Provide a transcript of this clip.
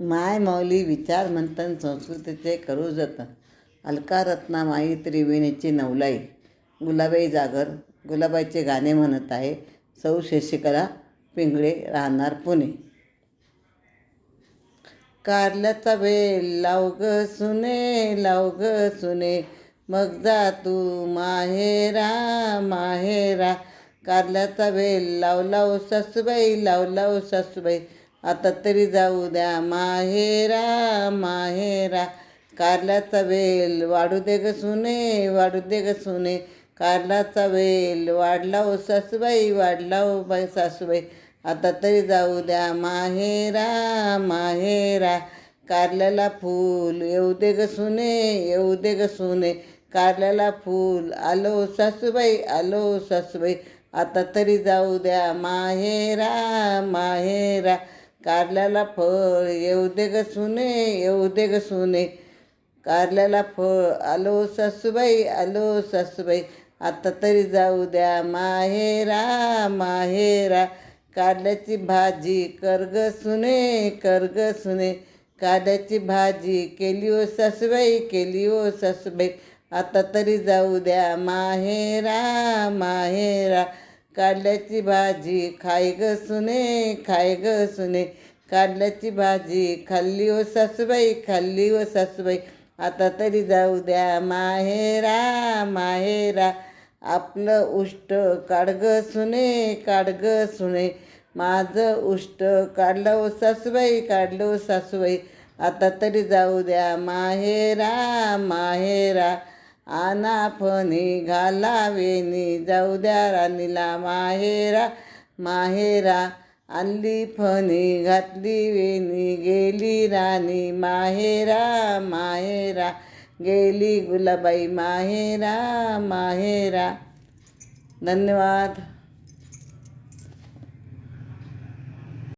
माय माऊली विचार मंथन संस्कृतीचे करू जतन. अलका रत्ना माई त्रिवेणीची नवलाई. गुलाबाई जागर गुलाबाईचे गाणे म्हणत आहे. सौ शशिकला पिंगळे राहणार पुणे. कारल्याचा वेल लाव ग सुने लाव ग सुने. मग जा तू माहेरा माहेरा. कारल्याचा वेल लाव लाव सासूबाई लाव लाव सासूबाई. आता तरी जाऊ द्या. माहेरा माहेरा कारल्याचा वेल वाढू दे ग सुने वाढू दे ग सुने. कारलाचा वेल वाढला हो सासूबाई वाढला हो बाई सासूबाई. आता तरी जाऊ द्या. माहेरा माहेरा कारल्याला फूल येऊ दे ग सुने येऊ दे ग सुने. कारल्याला फूल आलो सासूबाई आलो सासूबाई. आता तरी जाऊ द्या. माहेरा माहेरा कारल्याला फळ येऊ दे ग सुने येऊ दे ग सुने. कारल्याला फळ आलो सासूबाई आलो सासूबाई. आता तरी जाऊ द्या माहेरा माहेरा कारल्याची भाजी करग सुने करग सुने. कारल्याची भाजी केली ओ सासूबाई केली ओ सासूबाई. आता तरी जाऊ द्या माहेरा माहेरा कारल्याची भाजी खाय ग सुने खाय ग सुने. कारल्याची भाजी खाल्ली ओ सासूबाई खाल्ली ओ सासूबाई. आता तरी जाऊ द्या माहेरा माहेरा. आपलं उष्ट काढग सुने काढग सुने. माझं उष्ट काढलं ओ सासूबाई काढलं ओ सासूबाई. आता तरी जाऊ द्या माहेरा माहेरा. आना फणी घाला वेणी जाऊ द्या राणीला माहेरा माहेरा. आणली फणी घातली वेणी गेली राणी माहेरा माहेरा. गेली गुलाबाई माहेरा माहेरा. धन्यवाद.